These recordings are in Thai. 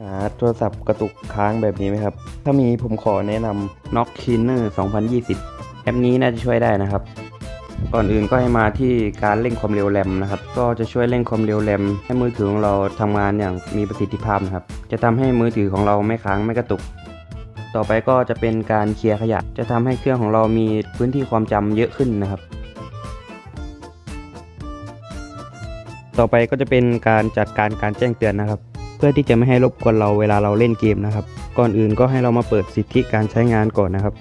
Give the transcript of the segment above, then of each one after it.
หาโทรศัพท์กระตุกค้างแบบนี้ไหมครับ ถ้ามีผมขอแนะนำ Knock Cleaner 2020 แอปนี้น่าจะช่วยได้นะครับ ก่อนอื่นก็ให้มาที่การเร่งความเร็วแรมนะครับ ก็จะช่วยเร่งความเร็วแรมให้มือถือของเราทำงานอย่างมีประสิทธิภาพนะครับ จะทำให้มือถือของเราไม่ค้างไม่กระตุก ต่อไปก็จะเป็นการเคลียร์ขยะ จะทำให้เครื่องของเรามีพื้นที่ความจำเยอะขึ้นนะครับต่อไปก็จะเป็นการจัดการการแจ้งเตือนนะครับ พื่อที่จะไม่ให้รบกวนเราเวลาเราเล่นเกมนะครับ ก่อนอื่นก็ให้เรามาเปิดสิทธิการใช้งานก่อนนะครับ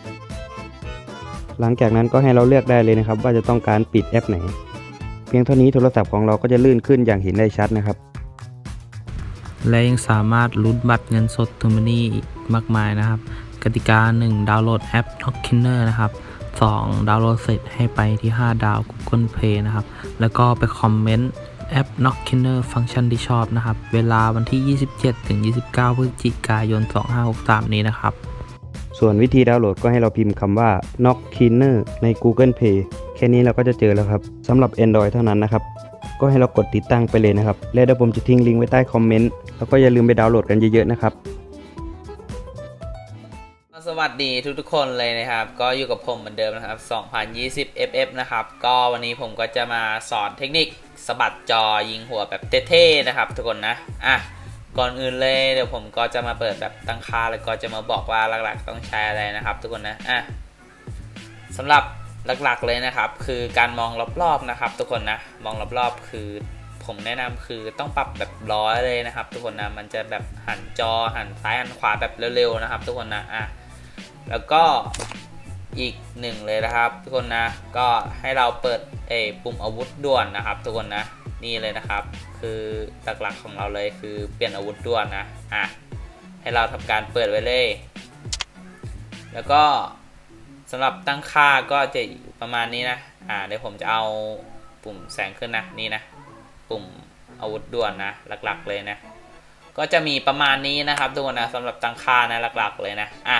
หลังจากนั้นก็ให้เราเลือกได้เลยนะครับ ว่าจะต้องการปิดแอปไหน เพียงเท่านี้โทรศัพท์ของเราก็จะลื่นขึ้นอย่างเห็นได้ชัดนะครับ และยังสามารถลุ้นบัตรเงินสดทูมานี่อีกมากมายนะครับ กติกา 1 ดาวน์โหลดแอป n o c k i n e r นะครับ2ดาวน์โหลดเสร็จให้ไปที่ 5 ดาว Google Play นะครับ แล้วก็ไปคอมเมนต์ แอป n o c k i n e r ฟังก์ชันที่ชอบนะครับ เวลาวันที่ 27 ถึง 29 พฤศจิกายน 2563 นี้นะครับ ส่วนวิธีดาวน์โหลดก็ให้เราพิมพ์คำว่า Knock Cleaner ใน Google Play แค่นี้เราก็จะเจอแล้วครับสำหรับ Android เท่านั้นนะครับ ก็ให้เรากดติดตั้งไปเลยนะครับ และเดี๋ยวผมจะทิ้งลิงก์ไว้ใต้คอมเมนต์ แล้วก็อย่าลืมไปดาวน์โหลดกันเยอะๆนะครับสวัสดีทุกๆคนเลยนะครับ ก็อยู่กับผมเหมือนเดิมนะครับ 2020 FF นะครับ ก็วันนี้ผมก็จะมาสอนเทคนิคสะบัดจอยิงหัวแบบเท่ๆนะครับ ทุกคนนะอะก่อนอื่นเลยเดี๋ยวผมก็จะมาเปิดแบบตั้งค่าแล้วก็จะมาบอกว่าหลักๆต้องใช้อะไรนะครับ ทุกคนนะอะสำหรับหลักๆเลยนะครับ คือการมองรอบๆนะครับ ทุกคนนะมองรอบๆคือผมแนะนำคือต้องปรับแบบร้อยเลยนะครับ ทุกคนนะมันจะแบบหันจอหันซ้ายหันขวาแบบเร็วๆนะครับ ทุกคนนะอะแล้วก็ อีกหนึ่งเลยนะครับ ทุกคนนะก็ให้เราเปิดเอปุ่มอาวุธด่วนนะครับ ทุกคนนะนี่เลยนะครับ คือหลักๆของเราเลยคือเปลี่ยนอาวุธด่วนนะอะให้เราทำการเปิดไว้เลย แล้วก็สำหรับตั้งค่าก็จะประมาณนี้นะอ่าเดี๋ยวผมจะเอาปุ่มแสงขึ้นนะนี่นะปุ่มอาวุธด่วนนะหลักๆเลยนะก็จะมีประมาณนี้นะครับทุกคนนะสำหรับตั้งค่านะหลักๆเลยนะอะ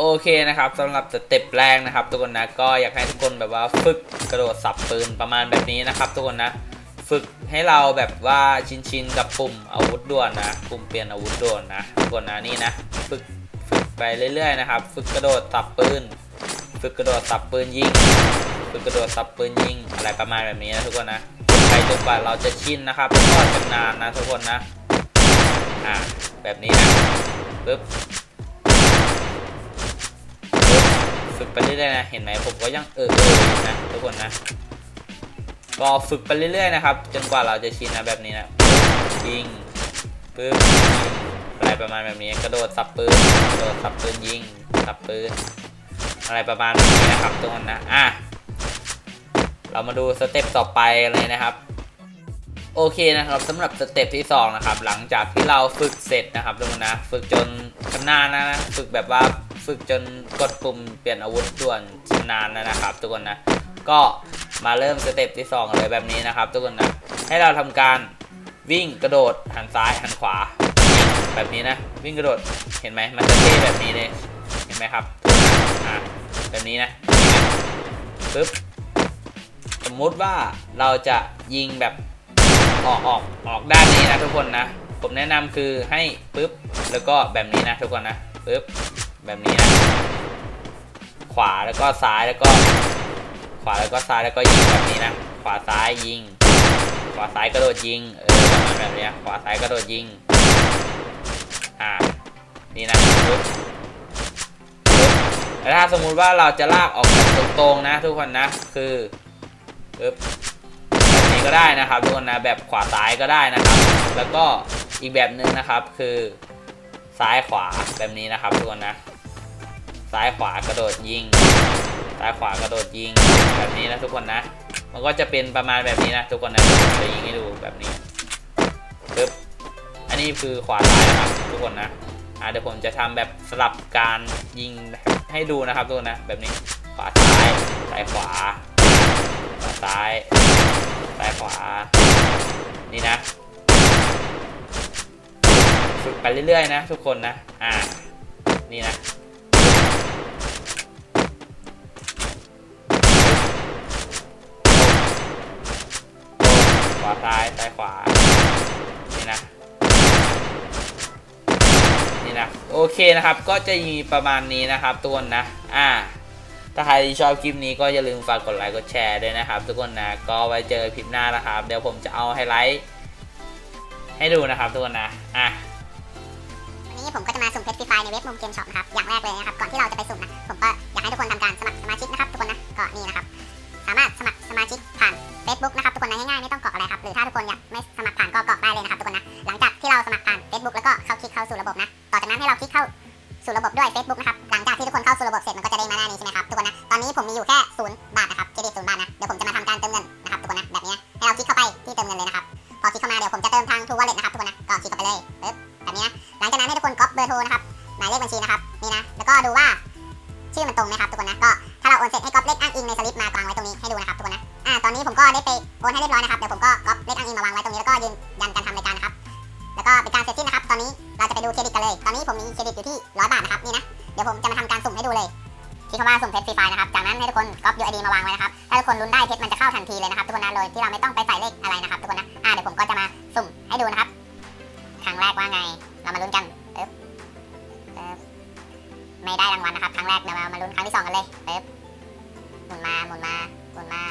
โอเคนะครับสำหรับสเต็ปแรกนะครับ ทุกคนนะก็อยากให้ทุกคนแบบว่าฝึกกระโดดสับปืนประมาณแบบนี้นะครับ ทุกคนนะฝึกให้เราแบบว่าชินๆกับปุ่มอาวุธด่วนนะปุ่มเปลี่ยนอาวุธด่วนนะทุกคนนะนี่นะฝึกฝึกไปเรื่อยๆนะครับ ฝึกกระโดดสับปืน ฝึกกระโดดสับปืนยิงฝึกกระโดดสับปืนยิงอะไรประมาณแบบนี้นะทุกคนนะไปจนกว่าเราจะชินนะครับก็ชำนาญนะทุกคนนะอ่าแบบนี้นะปึ๊บ ฝึกไปเรื่อยๆนะ เห็นไหมผมก็ยังเออเอออยู่นะทุกคนนะ ก็ฝึกไปเรื่อยๆนะครับ จนกว่าเราจะชินนะแบบนี้นะยิงปึ๊บอะไรประมาณแบบนี้กระโดดสับปืนกระโดดสับปืนยิงสับปืนอะไรประมาณแบบนี้นะครับทุกคนนะอะเรามาดูสเต็ปต่อไปเลยนะครับ โอเคนะครับสำหรับสเต็ปที่สองนะครับหลังจากที่เราฝึกเสร็จนะครับทุกคนนะ ฝึกจนชำนาญนะฝึกแบบว่า ฝึกจนกดปุ่มเปลี่ยนอาวุธด่วนชนาญแล้วนะครับ ทุกคนนะ ก็มาเริ่มสเต็ปที่สองเลยแบบนี้นะครับ ทุกคนนะ ให้เราทำการวิ่งกระโดดหันซ้ายหันขวา แบบนี้นะ วิ่งกระโดดเห็นไหมมันจะเท่แบบนี้เลยเห็นไหมครับอ่าแบบนี้นะปึ๊บสมมุติว่าเราจะยิงแบบออกออกออกด้านนี้นะทุกคนนะ ผมแนะนำคือให้ปึ๊บแล้วก็แบบนี้นะทุกคนนะปึ๊บ แบบนี้นะขวาแล้วก็ซ้ายแล้วก็ ขวาแล้วก็ซ้ายแล้วก็ยิงแบบนี้นะ ขวาซ้ายยิง ขวาซ้ายกระโดดยิง เออแบบนี้ขวาซ้ายกระโดดยิง อ่า นี่นะแล้วถ้าสมมุติว่าเราจะลากออกแบบตรงๆนะ ทุกคนนะ คือปึ๊บแบบนี้ก็ได้นะครับทุกคนนะ แบบขวาซ้ายก็ได้นะครับ แล้วก็อีกแบบหนึ่งนะครับคือซ้ายขวาแบบนี้นะครับทุกคนนะ ซ้ายขวากระโดดยิง ซ้ายขวากระโดดยิง แบบนี้นะทุกคนนะ มันก็จะเป็นประมาณแบบนี้นะทุกคนนะจะยิงให้ดูแบบนี้ปึ๊บ อันนี้คือขวาซ้ายนะครับทุกคนนะอ่าเดี๋ยวผมจะทำแบบสลับการยิงให้ดูนะครับทุกคนนะ แบบนี้ ขวาซ้าย ซ้ายขวา ขวาซ้าย ซ้ายขวา นี่นะฝึกไปเรื่อยๆนะ ทุกคนนะ อ่า นี่นะ ซ้ายซ้ายขวา นี่นะนะ โอเคนะครับ ก็จะมีประมาณนี้นะครับทุกคนนะ อ่า ถ้าใครชอบคลิปนี้ก็อย่าลืมฝากกดไลค์กดแชร์ด้วยนะครับ ทุกคนนะ ก็ไว้เจอคลิปหน้านะครับ เดี๋ยวผมจะเอาไฮไลท์ให้ดูนะครับทุกคนนะ อะวันนี้ผมก็จะมาสุ่มเพชรฟรีไฟในเว็บมุมเกมช็อปนะครับ อย่างแรกเลยนะครับ ก่อนที่เราจะไปสุ่มนะ ผมก็อยากให้ทุกคนทำการสมัครสมาชิกนะครับทุกคนนะ ก็นี่นะครับ สามารถสมัคร บบนะ ต่อจากนั้นให้เราคลิกเข้าสู่ระบบด้วย Facebook นะครับ หลังจากที่ทุกคนเข้าสู่ระบบเสร็จมันก็จะเด้งมาหน้านี้ใช่ไหมครับทุกคนนะ ตอนนี้ผมมีอยู่แค่ศูนย์บาทนะครับเครดิตศูนย์บาทนะ เดี๋ยวผมจะมาทำการเติมเงินนะครับทุกคนนะ แบบนี้นะ ให้เราคลิกเข้าไปที่เติมเงินเลยนะครับ พอคลิกเข้ามาเดี๋ยวผมจะเติมทาง True Wallet นะครับทุกคนนะ ก็คลิกเข้าไปเลยปึ๊บแบบนี้นะ หลังจากนั้นให้ทุกคนก๊อปเบอร์โทรนะครับ หมายเลขบัญชีนะครับ นี่นะ แล้วก็ดูว่าชื่อมันตรงไหมครับทุกคนนะ ก็ถ้าเราโอนเสร็จให้ก๊อปเลขอ้างอิงในสลิปมากางไว้ตรงนี้ให้ดูนะครับทุกคนนะ อ่า ตอนนี้ผมก็ได้ไปโอนให้เรียบร้อยนะครับ เดี๋ยวผมก็ก๊อปเลขอ้างอิงมาวางไว้ตรงนี้แล้วก็ยืนยันการทำรายการนะครับ แล้วก็เป็นการเสร็จสิ้นนะครับ ดูเครดิตกันเลย ตอนนี้ผมมีเครดิตอยู่ที่ร้อยบาทนะครับ นี่นะ เดี๋ยวผมจะมาทำการสุ่มให้ดูเลยที่คำว่าสุ่มเพชรฟรีไฟนะครับ จากนั้นให้ทุกคนก๊อป UID มาวางไว้นะครับ ถ้าทุกคนลุ้นได้เพชรมันจะเข้าทันทีเลยนะครับทุกคนนะ โดยที่เราไม่ต้องไปใส่เลขอะไรนะครับทุกคนนะ อ่าเดี๋ยวผมก็จะมาสุ่มให้ดูนะครับ ครั้งแรกว่าไง เรามาลุ้นกันปึ๊บปึ๊บไม่ได้รางวัลนะครับ ครั้งแรกเดี๋ยวเรามาลุ้นครั้งที่สองกันเลยปึ๊บหมุนมาหมุนมาหมุนมา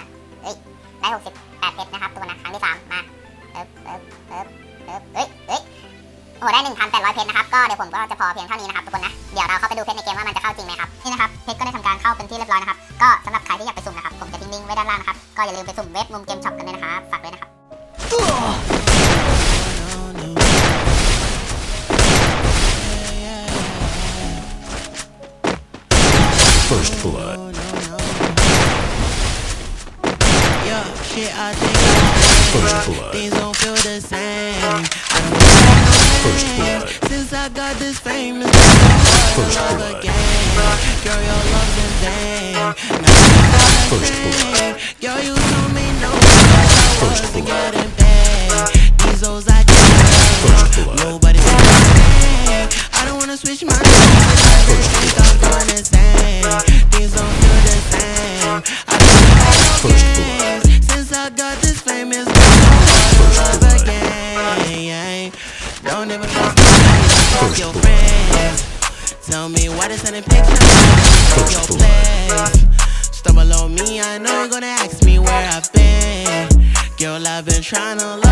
เอ้ยได้หกสิบแปดเพชรนะครับตัวนะ ครั้งที่สามมาปึ๊บปึ๊บปึ๊บปึ๊บเฮ้ยเฮ้ย โอ้โหได้หนึ่งพันแปดร้อยเพชรนะครับ ก็เดี๋ยวผมก็จะพอเพียงเท่านี้นะครับทุกคนนะ เดี๋ยวเราเข้าไปดูเพชรในเกมว่ามันจะเข้าจริงไหมครับ นี่นะครับ เพชรก็ได้ทำการเข้าเป็นที่เรียบร้อยนะครับ ก็สำหรับใครที่อยากไปสุ่มนะครับ ผมจะทิ้งลิงก์ไว้ด้านล่างนะครับ ก็อย่าลืมไปสุ่มเว็บมุมเกมช็อปกันด้วยนะครับ ฝากด้วยนะครับ First blood. Yeah, shit, I think I First blood. First blood. Since I got this famous First blood. Girl, your love's. First blood. Stumble on me, I know you're gonna ask me where I've been. Girl, I've been trying to